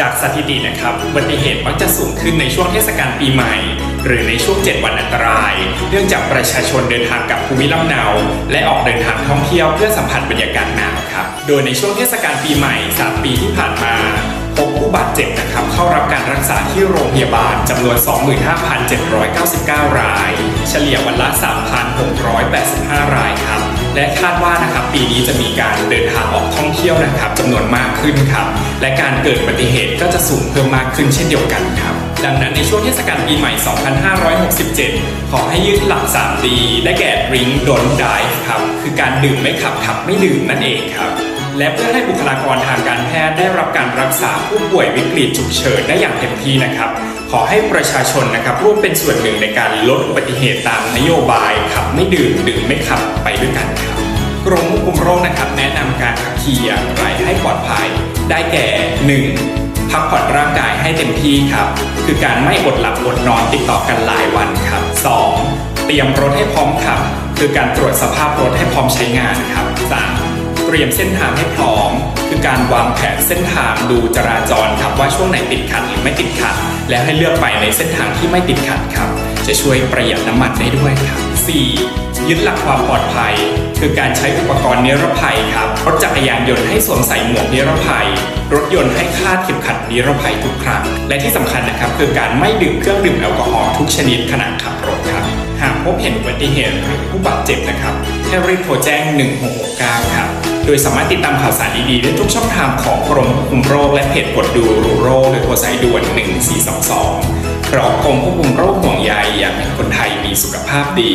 จากสถิตินะครับอุบัติเหตุมักจะสูงขึ้นในช่วงเทศกาลปีใหม่ หรือในช่วง 7 วันอันตราย เนื่องจากประชาชนเดินทางกับภูมิลำเนา และออกเดินทางท่องเที่ยวเพื่อสัมผัสบรรยากาศหนาวครับ โดยในช่วงเทศกาลปีใหม่ 3 ปีที่ผ่านมาพบผู้บาดเจ็บนะครับเข้ารับการรักษาที่โรงพยาบาลจำนวน 25,799 ราย เฉลี่ยวันละ 3,685 รายครับ และคาดว่านะครับปีนี้จะมีการเดินทางออกท่องเที่ยวนะครับจำนวนมากขึ้นครับ และการเกิดอุบัติเหตุก็จะสูงเพิ่มมากขึ้นเช่นเดียวกันครับ ดังนั้นในช่วงเทศกาลปีใหม่ 2567 ขอให้ยึดหลัก 3D ได้แก่ Drink Don't Drive ครับ คือการดื่มไม่ขับขับไม่ดื่มนั่นเองครับ และเพื่อให้บุคลากรทางการแพทย์ได้รับการรักษาผู้ป่วยวิกฤตฉุกเฉินได้อย่างเต็มที่นะครับ ขอให้ประชาชนนะครับร่วมเป็นส่วนหนึ่งในการลดอุบัติเหตุตามนโยบายขับไม่ดื่มดื่มไม่ขับไปด้วยกันครับกรมควบคุมโรคนะครับแนะนำการขับขี่อย่างไรให้ปลอดภัย ได้แก่ 1. พักผ่อนร่างกายให้เต็มที่ครับ คือการไม่อดหลับอดนอนติดต่อกันหลายวันครับ 2. เตรียมรถให้พร้อมขับ คือการตรวจสภาพรถให้พร้อมใช้งานครับ 3. เตรียมเส้นทางให้พร้อม คือการวางแผนเส้นทางดูจราจรครับว่าช่วงไหนติดขัดหรือไม่ติดขัด แล้วให้เลือกไปในเส้นทางที่ไม่ติดขัดครับ จะช่วยประหยัดน้ำมันได้ด้วยครับ 4. ยึดหลักความปลอดภัย คือการใช้อุปกรณ์นิรภัยครับ รถจักรยานยนต์ให้สวมใส่หมวกนิรภัย รถยนต์ให้คาดเข็มขัดนิรภัยทุกครั้ง และที่สำคัญนะครับ คือการไม่ดื่มเครื่องดื่มแอลกอฮอล์ทุกชนิดขณะขับรถครับ หากพบเห็นอุบัติเหตุหรือผู้บาดเจ็บนะครับให้รีบโทรแจ้ง 1669 ครับโดยสามารถติดตามข่าวสารดีๆได้ทุกช่องทางของกรมควบคุมโรคและเพจกดดูรูโรคโดยโทรสายด่วน 1422เพราะกรมควบคุมโรคห่วงใยอยากให้คนไทยมีสุขภาพดี